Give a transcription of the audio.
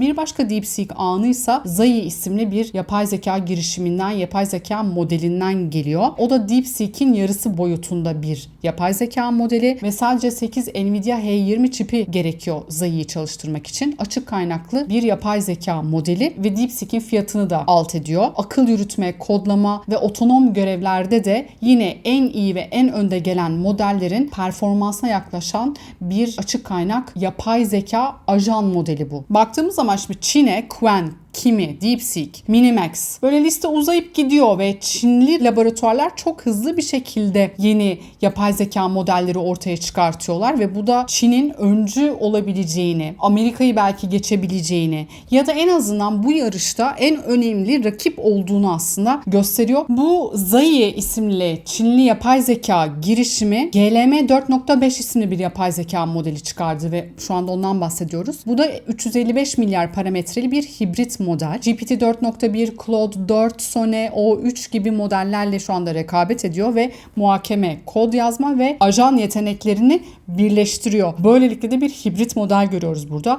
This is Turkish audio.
Bir başka DeepSeek ağını ise Zai isimli bir yapay zeka girişiminden, yapay zeka modelinden geliyor. O da DeepSeek'in yarısı boyutunda bir yapay zeka modeli ve sadece 8 Nvidia H20 çipi gerekiyor Zai'yi çalıştırmak için. Açık kaynaklı bir yapay zeka modeli ve DeepSeek'in fiyatını da alt ediyor. Akıl yürütme, kodlama ve otonom görevlerde de yine en iyi ve en önde gelen modellerin performansına yaklaşan bir açık kaynak yapay zeka ajan modeli bu. Baktığımız zaman şimdi Çin'e Qwen, Kimi, DeepSeek, Minimax böyle liste uzayıp gidiyor ve Çinli laboratuvarlar çok hızlı bir şekilde yeni yapay zeka modelleri ortaya çıkartıyorlar ve bu da Çin'in öncü olabileceğini, Amerika'yı belki geçebileceğini ya da en azından bu yarışta en önemli rakip olduğunu aslında gösteriyor. Bu Zai isimli Çinli yapay zeka girişimi GLM 4.5 isimli bir yapay zeka modeli çıkardı ve şu anda ondan bahsediyoruz. Bu da 355 milyar parametreli bir hibrit model. GPT 4.1, Claude 4, Sone O3 gibi modellerle şu anda rekabet ediyor ve muhakeme, kod yazma ve ajan yeteneklerini birleştiriyor. Böylelikle de bir hibrit model görüyoruz burada.